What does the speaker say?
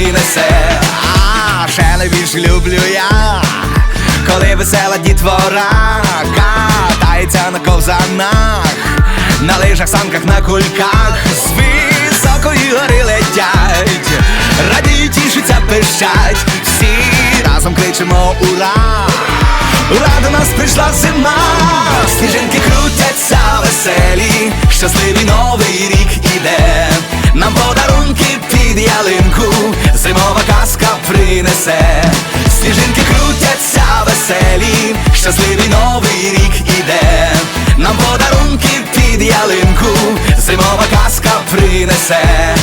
принесе. А ще найбільше люблю я, коли весела дітвора катається на ковзанах, на лижах, санках, на кульках, з високої гори летять, радіють, тішаться, пищать, всі разом кричимо ура! Ура, до нас прийшла зима, сніжинки крутяться веселі, щасливий новий рік іде, нам подарунки під ялинку, зимова казка принесе, сніжинки крутяться веселі, щасливий новий рік іде, нам подарунки під ялинку, зимова казка принесе.